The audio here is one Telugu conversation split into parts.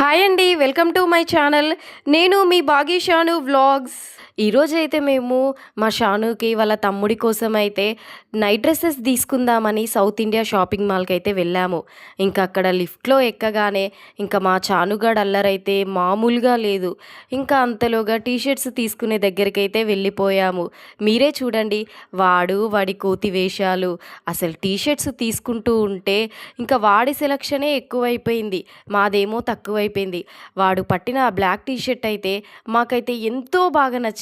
హాయ్ అండి వెల్కమ్ టు మై ఛానల్. నేను మీ భాగ్యశాను వ్లాగ్స్. ఈరోజు అయితే మేము మా షానుకి వాళ్ళ తమ్ముడి కోసం అయితే నైట్ డ్రెస్సెస్ తీసుకుందామని సౌత్ ఇండియా షాపింగ్ మాల్కి అయితే వెళ్ళాము. ఇంకా అక్కడ లిఫ్ట్లో ఎక్కగానే ఇంకా మా చానుగాడు అల్లరైతే మామూలుగా లేదు. ఇంకా అంతలోగా టీ షర్ట్స్ తీసుకునే దగ్గరికి అయితే వెళ్ళిపోయాము. మీరే చూడండి వాడు వాడి కోతి వేషాలు అసలు టీ షర్ట్స్ తీసుకుంటూ ఉంటే ఇంకా వాడి సెలక్షనే ఎక్కువైపోయింది. మాదేమో తక్కువైపోయింది. వాడు పట్టిన ఆ బ్లాక్ టీషర్ట్ అయితే మాకైతే ఎంతో బాగా నచ్చింది.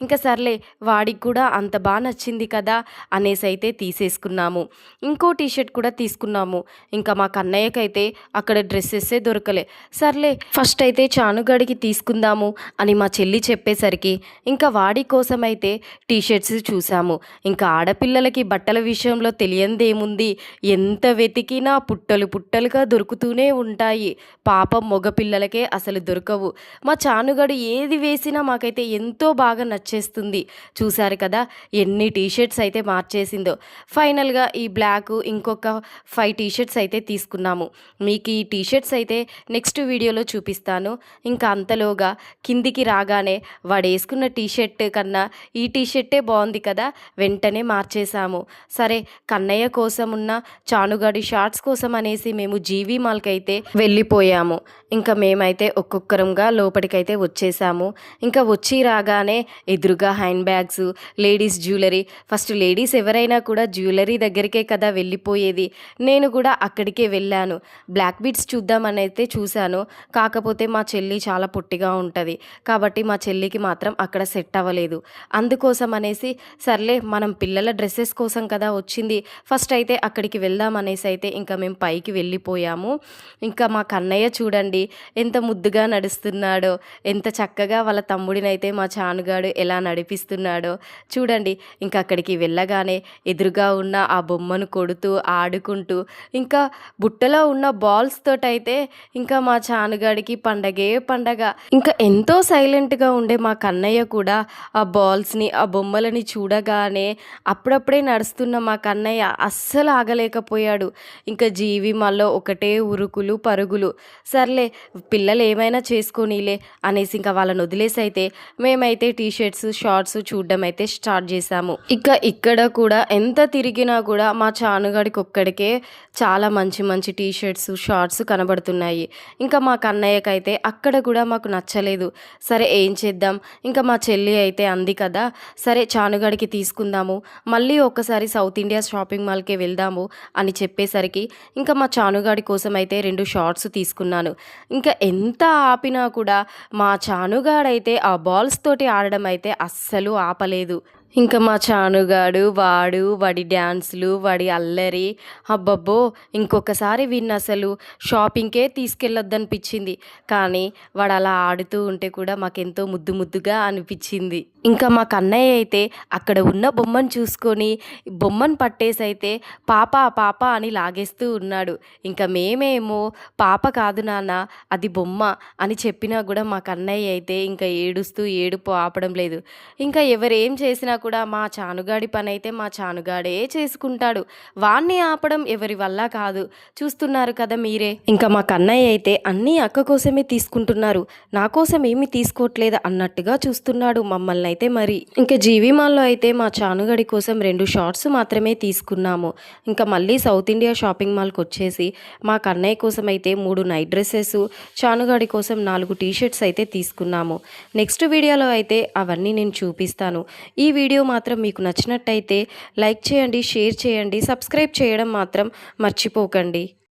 ఇంకా సర్లే వాడికి కూడా అంత బాగా నచ్చింది కదా అనేసి అయితే తీసేసుకున్నాము. ఇంకో టీ షర్ట్ కూడా తీసుకున్నాము. ఇంకా మా కన్నయ్యకైతే అక్కడ డ్రెస్సెస్సే దొరకలే. సర్లే ఫస్ట్ అయితే చానుగడికి తీసుకుందాము అని మా చెల్లి చెప్పేసరికి ఇంకా వాడి కోసం అయితే టీ షర్ట్స్ చూసాము. ఇంకా ఆడపిల్లలకి బట్టల విషయంలో తెలియందేముంది? ఎంత వెతికినా పుట్టలు పుట్టలుగా దొరుకుతూనే ఉంటాయి. పాపం మగపిల్లలకే అసలు దొరకవు. మా చానుగడు ఏది వేసినా మాకైతే ఎంతో బాగా నచ్చేస్తుంది. చూశారు కదా ఎన్ని టీషర్ట్స్ అయితే మార్చేసిందో. ఫైనల్గా ఈ బ్లాక్ ఇంకొక ఫైవ్ టీషర్ట్స్ అయితే తీసుకున్నాము. మీకు ఈ టీ షర్ట్స్ అయితే నెక్స్ట్ వీడియోలో చూపిస్తాను. ఇంకా అంతలోగా కిందికి రాగానే వాడు వేసుకున్న టీషర్ట్ కన్నా ఈ టీషర్టే బాగుంది కదా వెంటనే మార్చేశాము. సరే కన్నయ్య కోసం ఉన్న చానుగాడి షార్ట్స్ కోసం అనేసి మేము జీవీ మాల్కి అయితే వెళ్ళిపోయాము. ఇంకా మేమైతే ఒక్కొక్కరంగా లోపలికైతే వచ్చేసాము. ఇంకా వచ్చి రాగానే ఎదురుగా hand bags ladies jewellery. First ladies ఎవరైనా కూడా జ్యువెలరీ దగ్గరికే కదా వెళ్ళిపోయేది. నేను కూడా అక్కడికే వెళ్ళాను. బ్లాక్ బీట్స్ చూద్దామని అయితే చూశాను. కాకపోతే మా చెల్లి చాలా పొట్టిగా ఉంటుంది. కాబట్టి మా చెల్లికి మాత్రం అక్కడ సెట్ అవ్వలేదు. అందుకోసం అనేసి సర్లే మనం పిల్లల డ్రెస్సెస్ కోసం కదా వచ్చింది. ఫస్ట్ అయితే అక్కడికి వెళ్దాం అనేసి అయితే ఇంకా మేము పైకి వెళ్ళిపోయాము. ఇంకా మా కన్నయ్య చూడండి ఎంత ముద్దుగా నడుస్తున్నాడో ఎంత చక్కగా వాళ్ళ తమ్ముడినైతే మా చా నాన్నగాడు ఎలా నడిపిస్తున్నాడో చూడండి. ఇంకా అక్కడికి వెళ్ళగానే ఎదురుగా ఉన్న ఆ బొమ్మను కొడుతూ ఆడుకుంటూ ఇంకా బుట్టలో ఉన్న బాల్స్ తోటైతే ఇంకా మా చానుగాడికి పండగే పండగ. ఇంకా ఎంతో సైలెంట్గా ఉండే మా కన్నయ్య కూడా ఆ బాల్స్ని ఆ బొమ్మలని చూడగానే అప్పుడప్పుడే నడుస్తున్న మా కన్నయ్య అస్సలు ఆగలేకపోయాడు. ఇంకా జీవి మళ్ళీ ఒకటే ఉరుకులు పరుగులు. సర్లే పిల్లలు ఏమైనా చేసుకోనీలే అనేసి ఇంకా వాళ్ళని వదిలేసి అయితే మేమైతే అయితే టీ షర్ట్స్ షార్ట్స్ చూడడం అయితే స్టార్ట్ చేసాము ఇక ఇక్కడ కూడా ఎంత తిరిగినా కూడా మా చానుగాడికి ఒక్కడికే చాలా మంచి మంచి టీ షర్ట్స్ షార్ట్స్ కనబడుతున్నాయి. ఇంకా మా కన్నయ్యకైతే అక్కడ కూడా మాకు నచ్చలేదు. సరే ఏం చేద్దాం? ఇంకా మా చెల్లి అయితే అంది కదా సరే చానుగాడికి తీసుకుందాము. మళ్ళీ ఒకసారి సౌత్ ఇండియా షాపింగ్ మాల్కే వెళ్దాము అని చెప్పేసరికి ఇంకా మా చానుగాడి కోసం అయితే రెండు షార్ట్స్ తీసుకున్నాను. ఇంకా ఎంత ఆపినా కూడా మా చానుగాడైతే ఆ బాల్స్ తోటి ఆడడం అయితే అస్సలు ఆపలేదు. ఇంకా మా చానుగాడు వాడు వాడి డ్యాన్సులు వాడి అల్లరి. అబ్బబ్బో ఇంకొకసారి వీడిని అసలు షాపింగ్కే తీసుకెళ్ళొద్దనిపించింది. కానీ వాడు అలా ఆడుతూ ఉంటే కూడా మాకెంతో ముద్దు ముద్దుగా అనిపించింది. ఇంకా మా కన్నయ్య అయితే అక్కడ ఉన్న బొమ్మను చూసుకొని బొమ్మను పట్టేసి అయితే పాప పాప అని లాగేస్తూ ఉన్నాడు. ఇంకా మేమేమో పాప కాదు నాన్న అది బొమ్మ అని చెప్పినా కూడా మా కన్నయ్య అయితే ఇంకా ఏడుస్తూ ఏడుపు ఆపడం లేదు. ఇంకా ఎవరేం చేసినా కూడా మా చానుగాడి పని అయితే మా చానుగాడే చేసుకుంటాడు. వాణ్ణి ఆపడం ఎవరి వల్ల కాదు. చూస్తున్నారు కదా మీరే. ఇంకా మా కన్నయ్య అయితే అన్నీ అక్క కోసమే తీసుకుంటున్నారు. నా కోసం ఏమి తీసుకోవట్లేదు అన్నట్టుగా చూస్తున్నాడు మమ్మల్ని అయితే మరి. ఇంకా జీవి మాల్లో అయితే మా చానుగడి కోసం రెండు షార్ట్స్ మాత్రమే తీసుకున్నాము. ఇంకా మళ్ళీ సౌత్ ఇండియా షాపింగ్ మాల్కి వచ్చేసి మా కన్నయ్య కోసం అయితే మూడు నైట్ డ్రెస్సెస్ చానుగాడి కోసం నాలుగు టీషర్ట్స్ అయితే తీసుకున్నాము. నెక్స్ట్ వీడియోలో అయితే అవన్నీ నేను చూపిస్తాను. ఈ వీడియో వీడియో మాత్రం మీకు నచ్చినట్టయితే లైక్ చేయండి షేర్ చేయండి సబ్స్క్రైబ్ చేయడం మాత్రం మర్చిపోకండి.